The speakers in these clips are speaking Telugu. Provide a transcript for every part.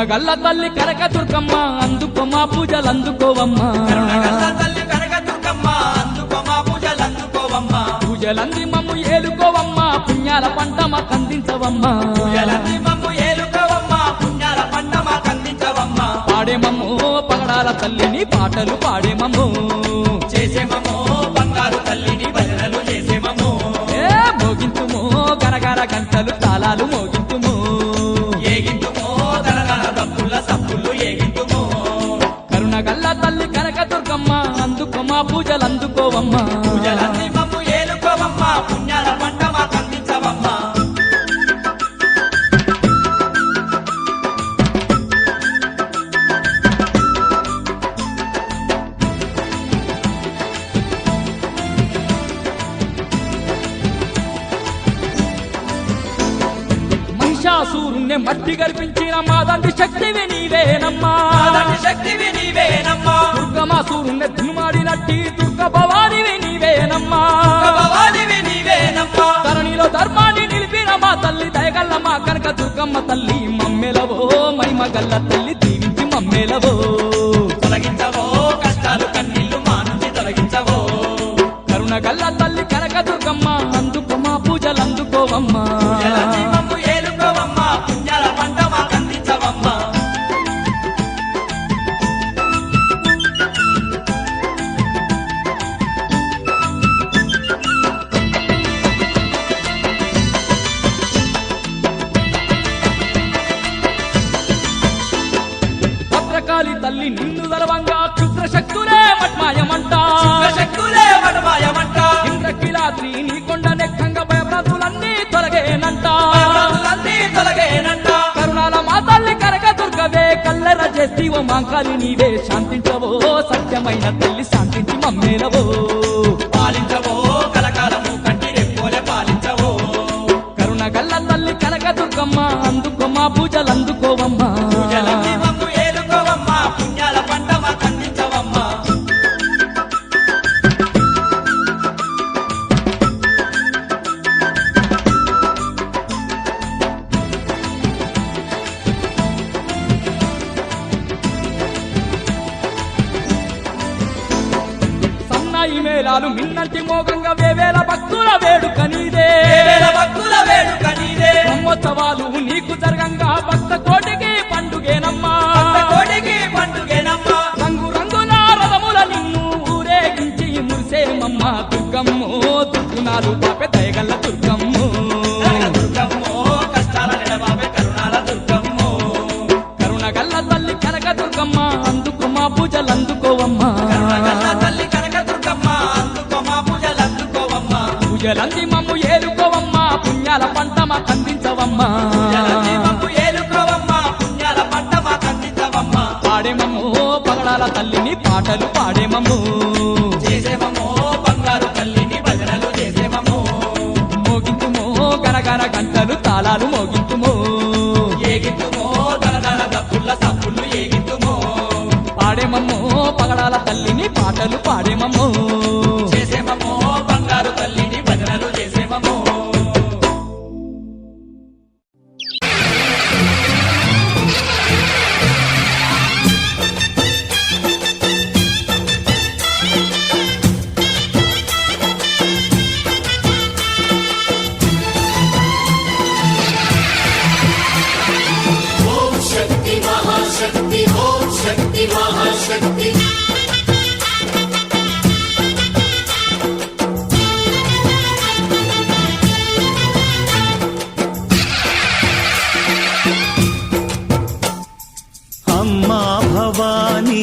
కరుణగల్ల తల్లి కనక దుర్గమ్మ అందుకో మా పూజలు అందుకోవమ్మా. మా పూజలంది మమ్ము ఏలుకోవమ్మా పుణ్యాల పంట మాకు అందించవమ్మా. మాకు అందించవమ్మా. పాడేమమ్మో పగడాల తల్లిని పాటలు పాడేమమ్మో చేసేమమ్మో బంగారు తల్లిని భజనలు చేసేమమ్మో ఏ మోగింతుమో గరగర గంటలు తాళాలు మోగింతుమో మట్టి గర్పించిన మాదండి శక్తివి నీవేనమ్మా. శక్తివి నీవేనమ్మా. దుర్గమాసూరుణ్ణి దునుమాడినట్టి దుర్గ భవానివి నీవేనమ్మా. భవానివి నీవేనమ్మా. ధరణిలో ధర్మాన్ని నిలిపిన మా తల్లి దయగల్ల మా కనక దుర్గమ్మ తల్లి మమ్మెలవో మహిమ గల్ల తల్లి దీవించి మమ్మెలవో. తొలగించవో కష్టాలు కన్నీళ్ళు మా నుంచి తొలగించవో. కరుణ గల్ల తల్లి కనక దుర్గమ్మ అందుకో మా పూజలు అందుకోవమ్మా తల్లి నిన్ను దరవంగా క్షుద్ర శక్తులే మట్మాయమంట శక్తులే వడమాయమంట ఇంద్రకిలాద్రి నీ కొండ నెక్కంగా భయప్రాతులన్నీ తొలగేనంట. భయభ్రాంతులన్నీ తొలగేనంట. కరుణాల మా తల్లి కనక దుర్గవే కల్లెర చేస్తీవో మాంకాలి నీవే శాంతించవో సత్యమైన తల్లి శాంతించి మమ్మేలవో. బ్రహ్మోత్సవాలు నీకు జరగంగా. భక్త కోటికి పండుగేనమ్మా. కోటికి పండుగేనమ్మా. రంగు రంగుల రథముల నిన్ను ఊరేగించి మురిసేమమ్మ. దుర్గమ్మో దుర్గునాలు పాపే దయగల్ల దుర్గమ్మో. దుర్గమ్మో కష్టాల కరుణాల దుర్గమ్మో. కరుణ గల్ల తల్లి కనక దుర్గమ్మ అందుకు మా పూజలు అందుకోవమ్మా. కరుణగల్ల తల్లి కనక దుర్గమ్మ అందుకో మా పూజలు అందుకోవమ్మా. పూజలంది మమ్ము ఏలుకోవమ్మా. పుణ్యాల పంట మాకు అందించవమ్మా పూజలన్నీ మమ్ము ఏలుకోవమ్మా పుణ్యాల పంట మాకు అందించవమ్మా పాడేమమ్మో పగడాల తల్లిని పాటలు పాడేమమ్మో. మోగింతుమో గనగన గంటలు తాళాలు ఏగింతుమో పాడేమమ్మో పగడాల తల్లిని పాటలు పాడేమమ్మో. మహాశక్తి అమ్మా భవానీ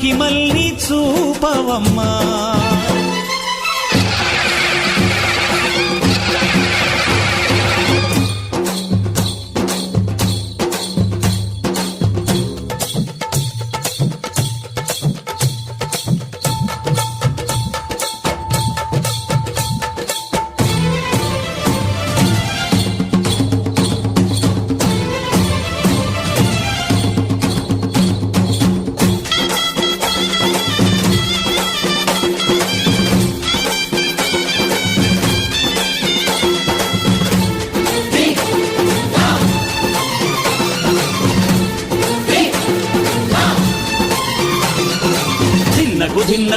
మహిమల్ని చూపవమ్మా.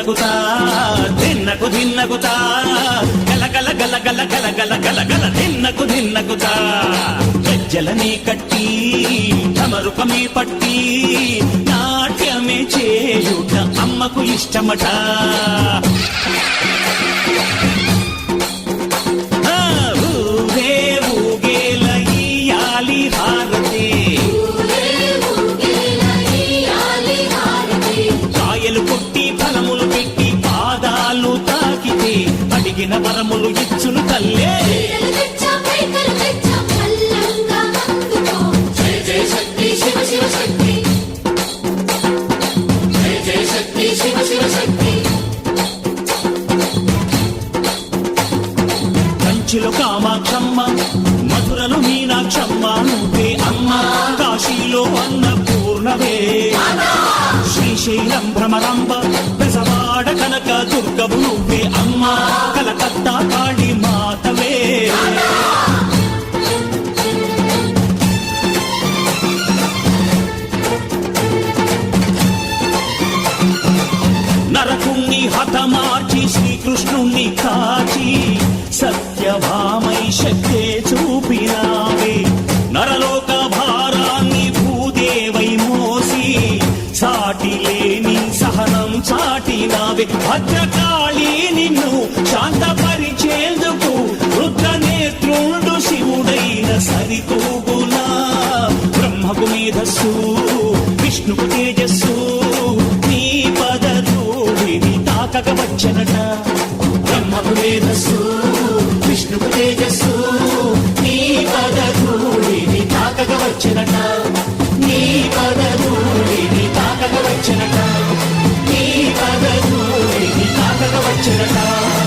దిన్నకుతా దిన్నకు దిన్నకుతా. గల గల గలగల గలగల దిన్నకు దిన్నకుతా. గజ్జలనే కట్టి సమరుపమే పట్టి నాట్యమే చేయుట అమ్మకు ఇష్టమట. వరములు ఇచ్చును తల్లే. కంచిలో కామాక్షమ్మ మధురలో మీనాక్షమ్మ నువ్వే అమ్మ కాశీలో అన్నపూర్ణవే. శ్రీశైలం భ్రమరాంబ బెజవాడ కనక దుర్గవు నువ్వే అమ్మ. కలకత్తా కాళి మాతవే. నరకుణ్ణి హతమార్చి శ్రీకృష్ణుణ్ణి కాచి భద్రకాళి నిన్ను శాంతపరిచేందుకు రుద్ర నేత్రుడు శివుడైన సరితూగులా బ్రహ్మకు మేధస్సు విష్ణుకు తేజస్సు నీ పద ధూళిని తాకక వచ్చనట బ్రహ్మకు మేధస్సు విష్ణుకు తేజస్సు నీ తాకక వచ్చనట the love.